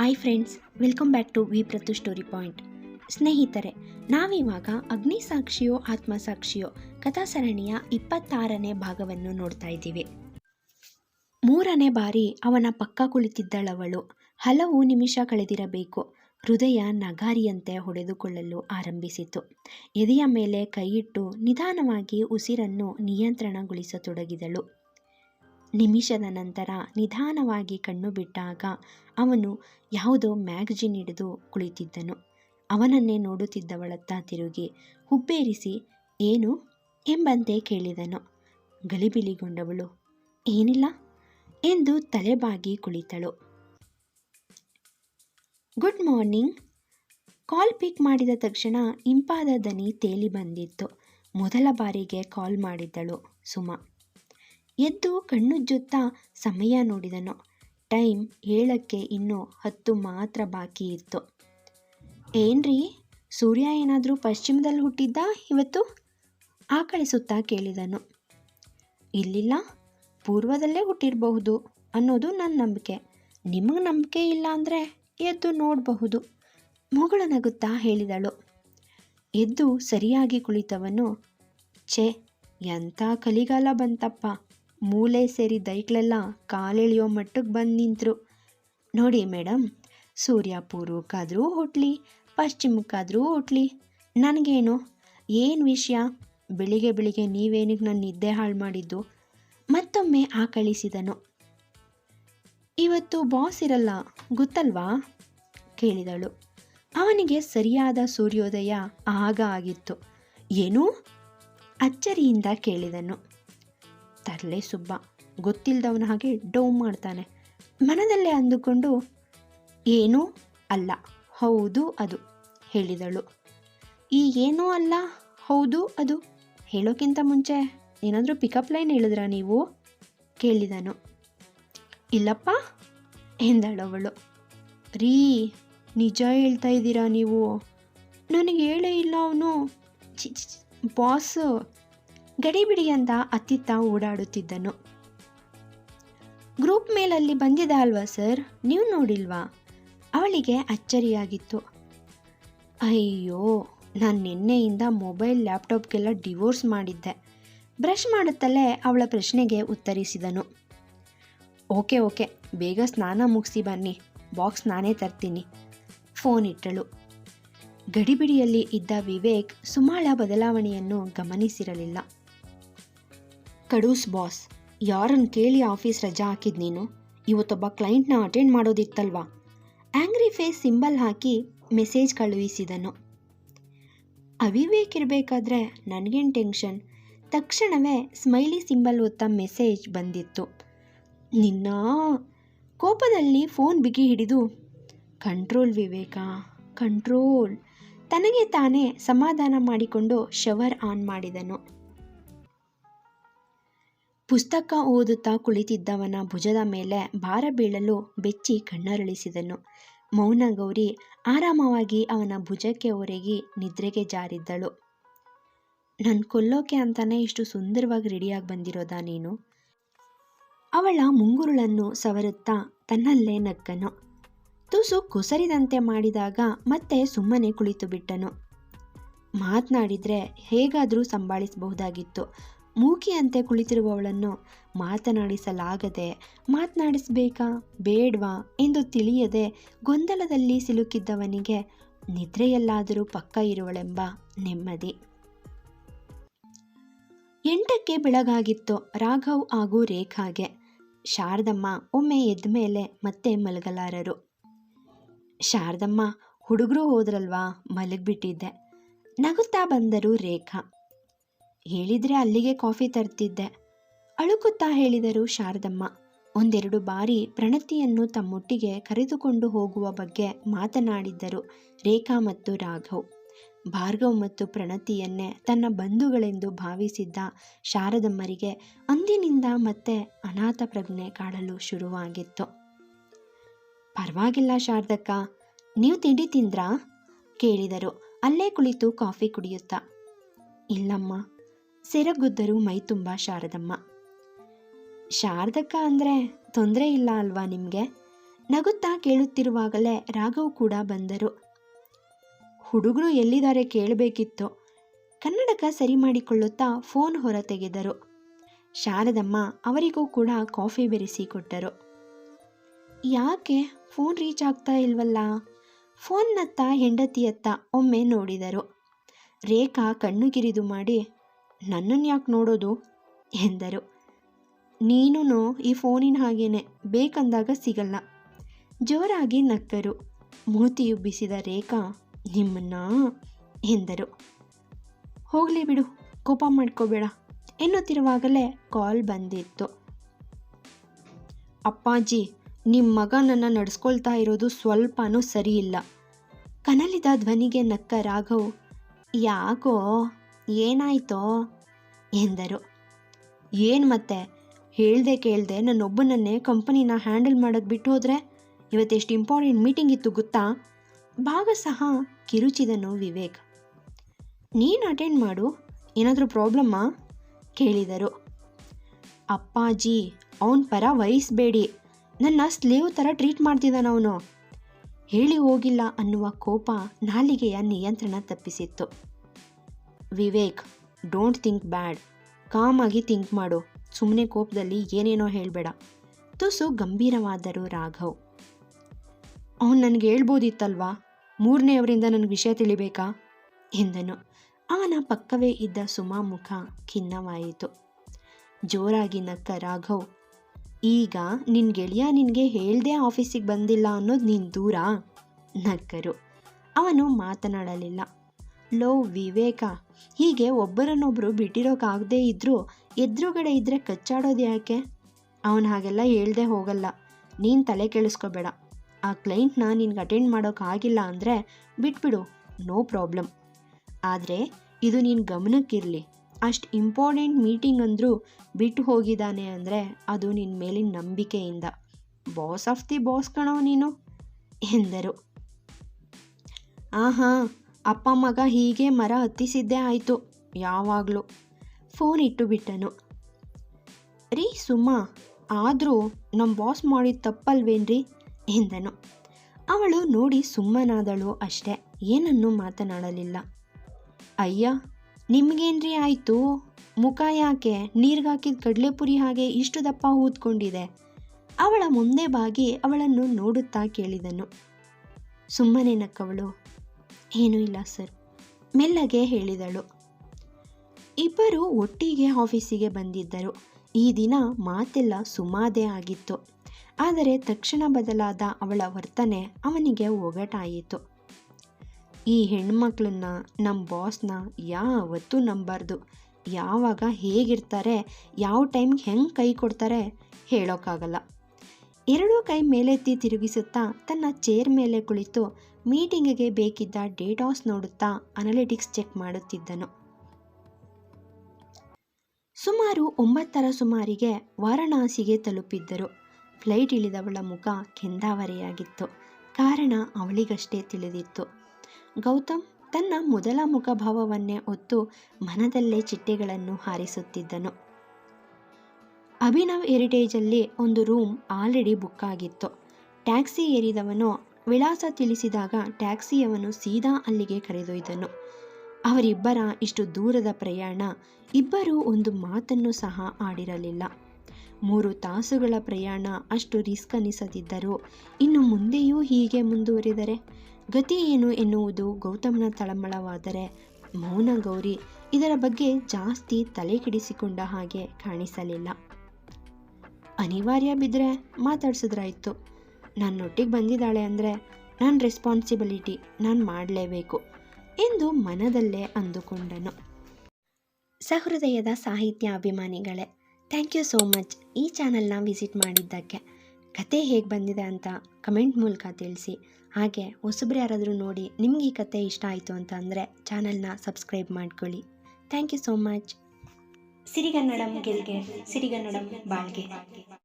Hi friends welcome back to V ಪ್ರತು story point ಸ್ನೇಹಿತರೆ, ನಾವಿವಾಗ ಅಗ್ನಿಸಾಕ್ಷಿಯೋ ಆತ್ಮಸಾಕ್ಷಿಯೋ ಕಥಾಸರಣಿಯ ಇಪ್ಪತ್ತಾರನೇ ಭಾಗವನ್ನು ನೋಡ್ತಾ ಇದ್ದೀವಿ. ಮೂರನೇ ಬಾರಿ ಅವನ ಪಕ್ಕ ಕುಳಿತಿದ್ದಳವಳು. ಹಲವು ನಿಮಿಷ ಕಳೆದಿರಬೇಕು. ಹೃದಯ ನಗಾರಿಯಂತೆ ಹೊಡೆದುಕೊಳ್ಳಲು ಆರಂಭಿಸಿತು. ಎದೆಯ ಮೇಲೆ ಕೈಯಿಟ್ಟು ನಿಧಾನವಾಗಿ ಉಸಿರನ್ನು ನಿಯಂತ್ರಣಗೊಳಿಸತೊಡಗಿದಳು. ನಿಮಿಷದ ನಂತರ ನಿಧಾನವಾಗಿ ಕಣ್ಣು ಬಿಟ್ಟಾಗ ಅವನು ಯಾವುದೋ ಮ್ಯಾಗಜಿನ್ ಹಿಡಿದು ಕುಳಿತಿದ್ದನು. ಅವನನ್ನೇ ನೋಡುತ್ತಿದ್ದವಳತ್ತ ತಿರುಗಿ ಹುಬ್ಬೇರಿಸಿ, ಏನು? ಎಂಬಂತೆ ಕೇಳಿದನು. ಗಲಿಬಿಲಿಗೊಂಡವಳು, ಏನಿಲ್ಲ? ಎಂದು ತಲೆಬಾಗಿ ಕುಳಿತಳು. Good morning. ಕಾಲ್ ಪಿಕ್ ಮಾಡಿದ ತಕ್ಷಣ ಇಂಪಾದ ದನಿ ತೇಲಿ ಬಂದಿತ್ತು. ಮೊದಲ ಬಾರಿಗೆ ಕಾಲ್ ಮಾಡಿದ್ದಳು ಸುಮಾ. ಎದ್ದು ಕಣ್ಣುಜ್ಜುತ್ತಾ ಸಮಯ ನೋಡಿದನು. ಟೈಮ್ ಏಳಕ್ಕೆ ಇನ್ನೂ ಹತ್ತು ಮಾತ್ರ ಬಾಕಿ ಇತ್ತು. ಏನ್ರಿ? ಸೂರ್ಯ ಏನಾದರೂ ಪಶ್ಚಿಮದಲ್ಲಿ ಹುಟ್ಟಿದ್ದ ಇವತ್ತು? ಆಕಳಿಸುತ್ತಾ ಕೇಳಿದನು. ಇಲ್ಲಿಲ್ಲ, ಪೂರ್ವದಲ್ಲೇ ಹುಟ್ಟಿರಬಹುದು ಅನ್ನೋದು ನನ್ನ ನಂಬಿಕೆ. ನಿಮಗೆ ನಂಬಿಕೆ ಇಲ್ಲ ಅಂದರೆ ಎದ್ದು ನೋಡಬಹುದು, ಮುಗಳ ನಗುತ್ತಾ ಹೇಳಿದಳು. ಎದ್ದು ಸರಿಯಾಗಿ ಕುಳಿತವನು, ಛೇ, ಎಂಥ ಕಲಿಗಾಲ ಬಂತಪ್ಪ. ಮೂಲೆ ಸೇರಿ ದೈಕ್ಳೆಲ್ಲ ಕಾಲೆಳೆಯೋ ಮಟ್ಟಕ್ಕೆ ಬಂದು ನಿಂತರು. ನೋಡಿ ಮೇಡಮ್ ಸೂರ್ಯ ಪೂರ್ವಕ್ಕಾದರೂ ಹುಟ್ಲಿ, ಪಶ್ಚಿಮಕ್ಕಾದರೂ ಹುಟ್ಲಿ. ನನಗೇನು? ಏನು ವಿಷಯ? ಬೆಳಿಗ್ಗೆ ಬೆಳಿಗ್ಗೆ ನೀವೇನಿಗೆ ನನ್ನ ನಿದ್ದೆ ಹಾಳು ಮಾಡಿದ್ದು? ಮತ್ತೊಮ್ಮೆ ಆ ಕಳಿಸಿದನು. ಇವತ್ತು ಬಾಸ್ ಇರಲ್ಲ, ಗೊತ್ತಲ್ವಾ? ಕೇಳಿದಳು. ಅವನಿಗೆ ಸರಿಯಾದ ಸೂರ್ಯೋದಯ ಆಗ ಆಗಿತ್ತು. ಏನು? ಅಚ್ಚರಿಯಿಂದ ಕೇಳಿದನು. ತರಲೆ ಸುಬ್ಬ. ಗೊತ್ತಿಲ್ಲದವನ ಹಾಗೆ ಡೌ ಮಾಡ್ತಾನೆ. ಮನದಲ್ಲೇ ಅಂದುಕೊಂಡು, ಏನೂ ಅಲ್ಲ, ಹೌದು ಅದು, ಹೇಳಿದಳು. ಈ ಏನೂ ಅಲ್ಲ, ಹೌದು ಅದು, ಹೇಳೋಕ್ಕಿಂತ ಮುಂಚೆ ಏನಾದರೂ ಪಿಕಪ್ ಲೈನ್ ಹೇಳಿದ್ರಾ ನೀವು? ಕೇಳಿದನು. ಇಲ್ಲಪ್ಪ, ಎಂದಳವಳು. ರೀ, ನಿಜ ಹೇಳ್ತಾ ಇದ್ದೀರಾ ನೀವು? ನನಗೆ ಹೇಳೇ ಇಲ್ಲ ಅವನು. ಬಾಸ್. ಗಡಿಬಿಡಿ ಅಂತ ಅತ್ತಿತ್ತ ಓಡಾಡುತ್ತಿದ್ದನು. ಗ್ರೂಪ್ ಮೇಲಲ್ಲಿ ಬಂದಿದ್ದ ಅಲ್ವಾ ಸರ್? ನೀವು ನೋಡಿಲ್ವಾ? ಅವಳಿಗೆ ಅಚ್ಚರಿಯಾಗಿತ್ತು. ಅಯ್ಯೋ, ನಾನು ನಿನ್ನೆಯಿಂದ ಮೊಬೈಲ್ ಲ್ಯಾಪ್ಟಾಪ್ಗೆಲ್ಲ ಡಿವೋರ್ಸ್ ಮಾಡಿದ್ದೆ. ಬ್ರಷ್ ಮಾಡುತ್ತಲೇ ಅವಳ ಪ್ರಶ್ನೆಗೆ ಉತ್ತರಿಸಿದನು. ಓಕೆ ಓಕೆ, ಬೇಗ ಸ್ನಾನ ಮುಗಿಸಿ ಬನ್ನಿ. ಬಾಕ್ಸ್ ನಾನೇ ತರ್ತೀನಿ. ಫೋನ್ ಇಟ್ಟಳು. ಗಡಿಬಿಡಿಯಲ್ಲಿ ಇದ್ದ ವಿವೇಕ್ ಸುಮಾಳ ಬದಲಾವಣೆಯನ್ನು ಗಮನಿಸಿರಲಿಲ್ಲ. ಕಡೂಸ್ ಬಾಸ್ ಯಾರನ್ನು ಕೇಳಿ ಆಫೀಸ್ ರಜಾ ಹಾಕಿದ್ ನೀನು? ಇವತ್ತೊಬ್ಬ ಕ್ಲೈಂಟ್ನ ಅಟೆಂಡ್ ಮಾಡೋದಿತ್ತಲ್ವಾ? ಆ್ಯಂಗ್ರಿ ಫೇಸ್ ಸಿಂಬಲ್ ಹಾಕಿ ಮೆಸೇಜ್ ಕಳುಹಿಸಿದನು. ಅವಿವೇಕ್ ಇರಬೇಕಾದ್ರೆ ನನಗೇನು ಟೆನ್ಷನ್? ತಕ್ಷಣವೇ ಸ್ಮೈಲಿ ಸಿಂಬಲ್ ಒತ್ತ ಮೆಸೇಜ್ ಬಂದಿತ್ತು. ನಿನ್ನ? ಕೋಪದಲ್ಲಿ ಫೋನ್ ಬಿಗಿ ಹಿಡಿದು, ಕಂಟ್ರೋಲ್ ವಿವೇಕ, ಕಂಟ್ರೋಲ್. ತನಗೆ ತಾನೇ ಸಮಾಧಾನ ಮಾಡಿಕೊಂಡು ಶವರ್ ಆನ್ ಮಾಡಿದನು. ಪುಸ್ತಕ ಓದುತ್ತಾ ಕುಳಿತಿದ್ದವನ ಭುಜದ ಮೇಲೆ ಭಾರ ಬೀಳಲು ಬೆಚ್ಚಿ ಕಣ್ಣರಳಿಸಿದನು. ಮೌನ ಗೌರಿ ಆರಾಮವಾಗಿ ಅವನ ಭುಜಕ್ಕೆ ಒರಗಿ ನಿದ್ರೆಗೆ ಜಾರಿದ್ದಳು. ನನ್ನ ಕೊಲ್ಲೋಕೆ ಅಂತಾನೆ ಇಷ್ಟು ಸುಂದರವಾಗಿ ರೆಡಿಯಾಗಿ ಬಂದಿರೋದಾ ನೀನು? ಅವಳ ಮುಂಗುರುಳನ್ನು ಸವರುತ್ತಾ ತನ್ನಲ್ಲೇ ನಕ್ಕನು ತುಸು ಕುಸರಿದಂತೆ ಮಾಡಿದಾಗ ಮತ್ತೆ ಸುಮ್ಮನೆ ಕುಳಿತು ಬಿಟ್ಟನು ಮಾತನಾಡಿದ್ರೆ ಹೇಗಾದರೂ ಸಂಭಾಳಿಸಬಹುದಾಗಿತ್ತು. ಮೂಕಿಯಂತೆ ಕುಳಿತಿರುವವಳನ್ನು ಮಾತನಾಡಿಸಲಾಗದೆ, ಮಾತನಾಡಿಸಬೇಕಾ? ಬೇಡ್ವಾ? ಎಂದು ತಿಳಿಯದೆ ಗೊಂದಲದಲ್ಲಿ ಸಿಲುಕಿದ್ದವನಿಗೆ, ನಿದ್ರೆಯಲ್ಲಾದರೂ ಪಕ್ಕ ಇರುವಳೆಂಬ ನೆಮ್ಮದಿ. ಎಂಟಕ್ಕೆ ಬೆಳಗಾಗಿತ್ತು. ರಾಘವ್ ಹಾಗೂ ರೇಖಾಗೆ. ಶಾರದಮ್ಮ ಒಮ್ಮೆ ಎದ್ದ ಮೇಲೆ ಮತ್ತೆ ಮಲಗಲಾರರು. ಶಾರದಮ್ಮ, ಹುಡುಗರು ಹೋದ್ರಲ್ವಾ? ಮಲಗಿಬಿಟ್ಟಿದ್ದೆ. ನಗುತ್ತಾ ಬಂದರು ರೇಖಾ. ಹೇಳಿದ್ರೆ ಅಲ್ಲಿಗೆ ಕಾಫಿ ತರ್ತಿದ್ದೆ. ಅಳುಕುತ್ತಾ ಹೇಳಿದರು ಶಾರದಮ್ಮ. ಒಂದೆರಡು ಬಾರಿ ಪ್ರಣತಿಯನ್ನು ತಮ್ಮೊಟ್ಟಿಗೆ ಕರೆದುಕೊಂಡು ಹೋಗುವ ಬಗ್ಗೆ ಮಾತನಾಡಿದ್ದರು ರೇಖಾ ಮತ್ತು ರಾಘವ್. ಭಾರ್ಗವ್ ಮತ್ತು ಪ್ರಣತಿಯನ್ನೇ ತನ್ನ ಬಂಧುಗಳೆಂದು ಭಾವಿಸಿದ್ದ ಶಾರದಮ್ಮರಿಗೆ ಅಂದಿನಿಂದ ಮತ್ತೆ ಅನಾಥ ಪ್ರಜ್ಞೆ ಕಾಡಲು ಶುರುವಾಗಿತ್ತು. ಪರವಾಗಿಲ್ಲ ಶಾರದಕ್ಕ, ನೀವು ತಿಂಡಿ ತಿಂದ್ರಾ? ಕೇಳಿದರು. ಅಲ್ಲೇ ಕುಳಿತು ಕಾಫಿ ಕುಡಿಯುತ್ತಾ. ಇಲ್ಲಮ್ಮ ಸೆರಗುದ್ದರು ಮೈತುಂಬ ಶಾರದಮ್ಮ. ಶಾರದಕ್ಕ ಅಂದರೆ ತೊಂದರೆ ಇಲ್ಲ ಅಲ್ವಾ ನಿಮಗೆ? ನಗುತ್ತಾ ಕೇಳುತ್ತಿರುವಾಗಲೇ ರಾಘವ್ ಕೂಡ ಬಂದರು. ಹುಡುಗರು ಎಲ್ಲಿದ್ದಾರೆ ಕೇಳಬೇಕಿತ್ತು. ಕನ್ನಡಕ ಸರಿ ಮಾಡಿಕೊಳ್ಳುತ್ತಾ ಫೋನ್ ಹೊರ ತೆಗೆದರು. ಶಾರದಮ್ಮ ಅವರಿಗೂ ಕೂಡ ಕಾಫಿ ಬೆರೆಸಿ ಕೊಟ್ಟರು. ಯಾಕೆ? ಫೋನ್ ರೀಚ್ ಆಗ್ತಾ ಇಲ್ವಲ್ಲ? ಫೋನ್ನತ್ತ ಹೆಂಡತಿಯತ್ತ ಒಮ್ಮೆ ನೋಡಿದರು. ರೇಖಾ ಕಣ್ಣುಗಿರಿದು ಮಾಡಿ ನನ್ನನ್ನು ಯಾಕೆ ನೋಡೋದು? ಎಂದರು. ನೀನು ಈ ಫೋನಿನ ಹಾಗೇನೆ, ಬೇಕಂದಾಗ ಸಿಗಲ್ಲ. ಜೋರಾಗಿ ನಕ್ಕರು. ಮೂತಿಯುಬ್ಬಿಸಿದ ರೇಖಾ, ನಿಮ್ಮನ್ನ? ಎಂದರು. ಹೋಗಲಿ ಬಿಡು, ಕೋಪ ಮಾಡ್ಕೋಬೇಡ. ಎನ್ನುತ್ತಿರುವಾಗಲೇ ಕಾಲ್ ಬಂದಿತ್ತು. ಅಪ್ಪಾಜಿ ನಿಮ್ಮ ಮಗ ನನ್ನ ನಡೆಸ್ಕೊಳ್ತಾ ಇರೋದು ಸ್ವಲ್ಪನೂ ಸರಿಯಿಲ್ಲ. ಕನಲಿದ ಧ್ವನಿಗೆ ನಕ್ಕ ರಾಘವ್, ಯಾಕೋ? ಏನಾಯ್ತೋ? ಎಂದರು. ಏನು ಮತ್ತೆ? ಹೇಳ್ದೆ ಕೇಳ್ದೆ ನನ್ನೊಬ್ಬನನ್ನೇ ಕಂಪನಿನ ಹ್ಯಾಂಡಲ್ ಮಾಡೋಕ್ಕೆ ಬಿಟ್ಟು ಹೋದರೆ? ಇವತ್ತೆಷ್ಟು ಇಂಪಾರ್ಟೆಂಟ್ ಮೀಟಿಂಗ್ ಇತ್ತು ಗೊತ್ತಾ? ಭಾಗ ಸಹ ಕಿರುಚಿದನು ವಿವೇಕ್. ನೀನು ಅಟೆಂಡ್ ಮಾಡು. ಏನಾದರೂ ಪ್ರಾಬ್ಲಮ್ಮಾ ಕೇಳಿದರು. ಅಪ್ಪಾಜಿ, ಅವನ ಪರ ವಹಿಸ್ಬೇಡಿ. ನನ್ನ ಸ್ಲೇವ್ ಥರ ಟ್ರೀಟ್ ಮಾಡ್ತಿದ್ದಾನ ಅವನು. ಹೇಳಿ ಹೋಗಿಲ್ಲ ಅನ್ನುವ ಕೋಪ ನಾಲಿಗೆಯ ನಿಯಂತ್ರಣ ತಪ್ಪಿಸಿತ್ತು. ವಿವೇಕ್ ಡೋಂಟ್ ಥಿಂಕ್ ಬ್ಯಾಡ್ ಕಾಮಾಗಿ ಥಿಂಕ್ ಮಾಡು. ಸುಮ್ಮನೆ ಕೋಪದಲ್ಲಿ ಏನೇನೋ ಹೇಳಬೇಡ. ತುಸು ಗಂಭೀರವಾದರು ರಾಘವ್. ಅವನು ನನಗೆ ಹೇಳ್ಬೋದಿತ್ತಲ್ವಾ? ಮೂರನೆಯವರಿಂದ ನನಗೆ ವಿಷಯ ತಿಳಿಬೇಕಾ? ಎಂದನು. ಅವನ ಪಕ್ಕವೇ ಇದ್ದ ಸುಮಾ ಮುಖ ಖಿನ್ನವಾಯಿತು. ಜೋರಾಗಿ ನಕ್ಕ ರಾಘವ್, ಈಗ ನಿನ್ನ ಗೆಳೆಯ ನಿನಗೆ ಹೇಳ್ದೆ ಆಫೀಸಿಗೆ ಬಂದಿಲ್ಲ ಅನ್ನೋದು ನೀನು ದೂರ? ನಕ್ಕರು. ಅವನು ಮಾತನಾಡಲಿಲ್ಲ. ಲೋ ವಿವೇಕ ಹೀಗೆ ಒಬ್ಬರನ್ನೊಬ್ಬರು ಬಿಟ್ಟಿರೋಕ್ಕಾಗದೇ ಇದ್ದರೂ ಎದುರುಗಡೆ ಇದ್ದರೆ ಕಚ್ಚಾಡೋದು ಯಾಕೆ? ಅವನು ಹಾಗೆಲ್ಲ ಹೇಳ್ದೆ ಹೋಗಲ್ಲ. ನೀನು ತಲೆ ಕೆಡಿಸ್ಕೋಬೇಡ. ಆ ಕ್ಲೈಂಟ್ನ ನಿನ್ಗೆ ಅಟೆಂಡ್ ಮಾಡೋಕ್ಕಾಗಿಲ್ಲ ಅಂದರೆ ಬಿಟ್ಬಿಡು. No problem. ಆದರೆ ಇದು ನಿನ್ನ ಗಮನಕ್ಕಿರಲಿ. ಅಷ್ಟು ಇಂಪಾರ್ಟೆಂಟ್ ಮೀಟಿಂಗ್ ಅಂದರೂ ಬಿಟ್ಟು ಹೋಗಿದ್ದಾನೆ ಅಂದರೆ ಅದು ನಿನ್ನ ಮೇಲಿನ ನಂಬಿಕೆಯಿಂದ. ಬಾಸ್ ಆಫ್ ದಿ ಬಾಸ್ ಕಣೋ ನೀನು. ಎಂದರು. ಆಹಾ ಅಪ್ಪ ಮಗ ಹೀಗೆ ಮರ ಹತ್ತಿಸಿದ್ದೇ ಆಯಿತು. ಯಾವಾಗಲೂ. ಫೋನ್ ಇಟ್ಟು ಬಿಟ್ಟನು. ರೀ ಸುಮಾ, ಆದರೂ ನಮ್ಮ ಬಾಸ್ ಮಾಡಿದ ತಪ್ಪಲ್ವೇನ್ರಿ? ಎಂದನು. ಅವಳು ನೋಡಿ ಸುಮ್ಮನಾದಳು ಅಷ್ಟೇ. ಏನನ್ನೂ ಮಾತನಾಡಲಿಲ್ಲ. ಅಯ್ಯ, ನಿಮಗೇನ್ರಿ ಆಯಿತು? ಮುಖ ಯಾಕೆ? ನೀರ್ಗಾಕಿದ ಕಡಲೆಪುರಿ ಹಾಗೆ ಇಷ್ಟು ದಪ್ಪ ಊದ್ಕೊಂಡಿದೆ? ಅವಳ ಮುಂದೆ ಬಾಗಿ ಅವಳನ್ನು ನೋಡುತ್ತಾ ಕೇಳಿದನು. ಸುಮ್ಮನೆ ನಕ್ಕವಳು. ಏನೂ ಇಲ್ಲ ಸರ್. ಮೆಲ್ಲಗೆ ಹೇಳಿದಳು. ಇಬ್ಬರು ಒಟ್ಟಿಗೆ ಆಫೀಸಿಗೆ ಬಂದಿದ್ದರು. ಈ ದಿನ ಮಾತೆಲ್ಲ ಸುಮಾದೆ ಆಗಿತ್ತು. ಆದರೆ ತಕ್ಷಣ ಬದಲಾದ ಅವಳ ವರ್ತನೆ ಅವನಿಗೆ ಒಗಟಾಯಿತು. ಈ ಹೆಣ್ಮಕ್ಳನ್ನ ನಮ್ಮ ಬಾಸ್ನ ಯಾವತ್ತೂ ನಂಬಾರ್ದು. ಯಾವಾಗ ಹೇಗಿರ್ತಾರೆ, ಯಾವ ಟೈಮ್ಗೆ ಹೆಂಗೆ ಕೈ ಕೊಡ್ತಾರೆ ಹೇಳೋಕ್ಕಾಗಲ್ಲ ಎರಡೂ ಕೈ ಮೇಲೆತ್ತಿ ತಿರುಗಿಸುತ್ತಾ ತನ್ನ ಚೇರ್ ಮೇಲೆ ಕುಳಿತು ಮೀಟಿಂಗಿಗೆ ಬೇಕಿದ್ದ ಡೇಟಾಸ್ ನೋಡುತ್ತಾ ಅನಲಿಟಿಕ್ಸ್ ಚೆಕ್ ಮಾಡುತ್ತಿದ್ದನು. ಸುಮಾರು ಒಂಬತ್ತರ ಸುಮಾರಿಗೆ ವಾರಣಾಸಿಗೆ ತಲುಪಿದ್ದರು. ಫ್ಲೈಟ್ ಇಳಿದವಳ ಮುಖ ಕೆಂದಾವರೆಯಾಗಿತ್ತು. ಕಾರಣ ಅವಳಿಗಷ್ಟೇ ತಿಳಿದಿತ್ತು. ಗೌತಮ್ ತನ್ನ ಮೊದಲ ಮುಖಭಾವವನ್ನೇ ಒತ್ತು ಮನದಲ್ಲೇ ಚಿಟ್ಟೆಗಳನ್ನು ಹಾರಿಸುತ್ತಿದ್ದನು. ಅಭಿನವ್ ಹೆರಿಟೇಜಲ್ಲಿ ಒಂದು ರೂಮ್ ಆಲ್ರೆಡಿ ಬುಕ್ ಆಗಿತ್ತು. ಟ್ಯಾಕ್ಸಿ ಏರಿದವನು ವಿಳಾಸ ತಿಳಿಸಿದಾಗ ಟ್ಯಾಕ್ಸಿಯವನು ಸೀದಾ ಅಲ್ಲಿಗೆ ಕರೆದೊಯ್ದನು. ಅವರಿಬ್ಬರ ಇಷ್ಟು ದೂರದ ಪ್ರಯಾಣ, ಇಬ್ಬರೂ ಒಂದು ಮಾತನ್ನು ಸಹ ಆಡಿರಲಿಲ್ಲ. ಮೂರು ತಾಸುಗಳ ಪ್ರಯಾಣ ಅಷ್ಟು ರಿಸ್ಕ್ ಅನಿಸದಿದ್ದರೂ ಇನ್ನು ಮುಂದೆಯೂ ಹೀಗೆ ಮುಂದುವರಿದರೆ? ಗತಿ ಏನು ಎನ್ನುವುದು ಗೌತಮನ ತಳಮಳವಾದರೆ ಮೌನ ಗೌರಿ ಇದರ ಬಗ್ಗೆ ಜಾಸ್ತಿ ತಲೆ ಕೆಡಿಸಿಕೊಂಡ ಹಾಗೆ ಕಾಣಿಸಲಿಲ್ಲ. ಅನಿವಾರ್ಯ ಬಿದ್ದರೆ ಮಾತಾಡ್ಸಿದ್ರಾಯ್ತು. ನನ್ನೊಟ್ಟಿಗೆ ಬಂದಿದ್ದಾಳೆ ಅಂದರೆ ನನ್ನ ರೆಸ್ಪಾನ್ಸಿಬಿಲಿಟಿ ನಾನು ಮಾಡಲೇಬೇಕು ಎಂದು ಮನದಲ್ಲೇ ಅಂದುಕೊಂಡನು. ಸಹೃದಯದ ಸಾಹಿತ್ಯ ಅಭಿಮಾನಿಗಳೇ ಥ್ಯಾಂಕ್ ಯು ಸೋ ಮಚ್ ಈ ಚಾನಲ್ನ ವಿಸಿಟ್ ಮಾಡಿದ್ದಕ್ಕೆ. ಕತೆ ಹೇಗೆ ಬಂದಿದೆ ಅಂತ ಕಮೆಂಟ್ ಮೂಲಕ ತಿಳಿಸಿ. ಹಾಗೆ ಹೊಸಬ್ರು ಯಾರಾದರೂ ನೋಡಿ ನಿಮ್ಗೆ ಈ ಕತೆ ಇಷ್ಟ ಆಯಿತು ಅಂತ ಅಂದರೆ ಚಾನಲ್ನ ಸಬ್ಸ್ಕ್ರೈಬ್ ಮಾಡ್ಕೊಳ್ಳಿ. ಥ್ಯಾಂಕ್ ಯು ಸೋ ಮಚ್ ಸಿರಿಗನ್ನಡಂ ಗೆಲ್ಗೆ, ಸಿರಿಗನ್ನಡಂ ಬಾಳ್ಗೆ.